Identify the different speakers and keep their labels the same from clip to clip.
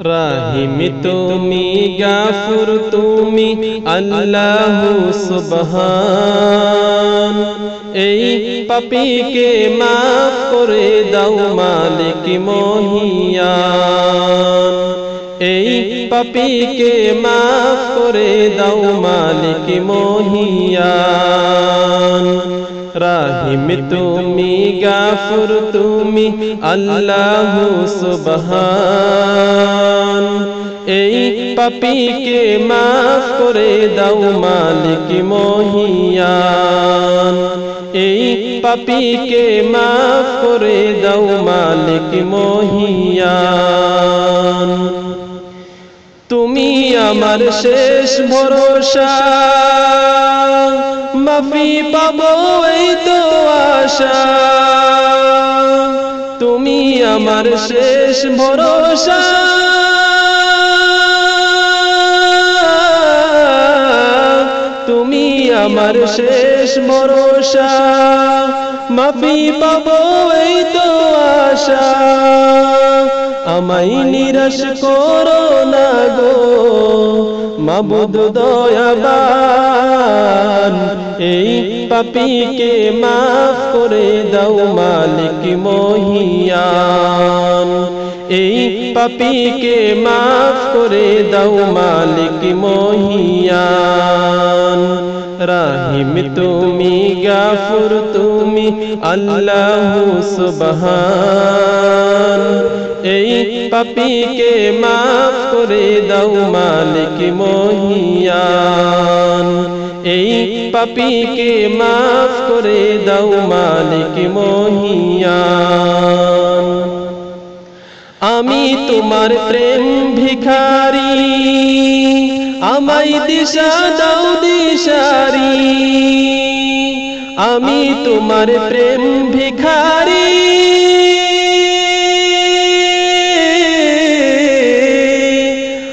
Speaker 1: রাহিম তুমি গাফুর তুমি আল্লাহ সুবহান এই পাপীকে মাফ করে দাও মালিক মহিয়ান এই পাপীকে মাফ করে দাও মালিক মহিয়ান রাহিম তুমি গাফুর তুমি আল্লাহ সুবহান এই পাপীকে মাফ করে দাও মালিক মহিয়ান এই পাপীকে মাফ করে দাও মালিক মহিয়ান তুমি আমার শেষ ভরসা। মাফি পাবো এই তো আশা। তুমি আমার শেষ ভরসা। আমার শেষ ভরসা। মাফি পাবো এই তো আশা। আমায় নিরাশ করো না গো। মাবুদ দয়াবান এই পাপীকে মাফ করে দাও মালিক মহিয়ান। এই পাপীকে মাফ করে দাও মালিক মহিয়ান। রাহিম তুমি, গাফুর তুমি, আল্লাহ সুবহান। এই পাপীকে মাফ করে দাও মালিক মহিয়ান। এই পাপীকে মাফ করে দাও মালিক মহিয়ান। আমি তোমার প্রেম ভিখারি আমায় দিশা দাও দিশারি। আমি তোমার প্রেম ভিখারি।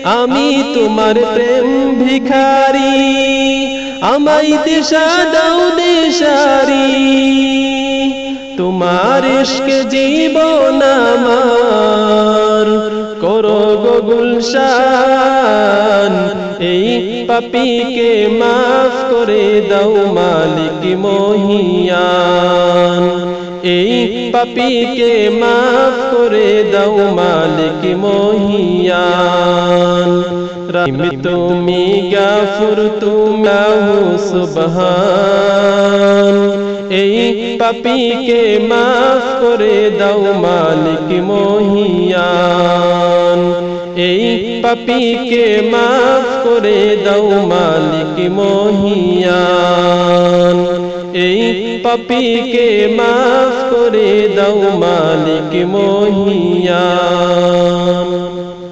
Speaker 1: আমি তোমার প্রেম ভিখারি। আমায় দিশা দাও দিশারি। তোমার ইশক জীবন আমার। করো গুলশান। পাপীকে মাফ করে দাও মালিক মহিয়ান। এই পাপীকে মাফ করে দাও মালিক মহিয়ান। রাম তুমি গাফুর তুমাহু সুবহান। এই পাপীকে মাফ করে দাও মালিক মহিয়ান। পাপীকে মাফ করে দাও মালিক মহিয়ান। এই পাপিকে মাফ করে দাও মালিক মহিয়ান।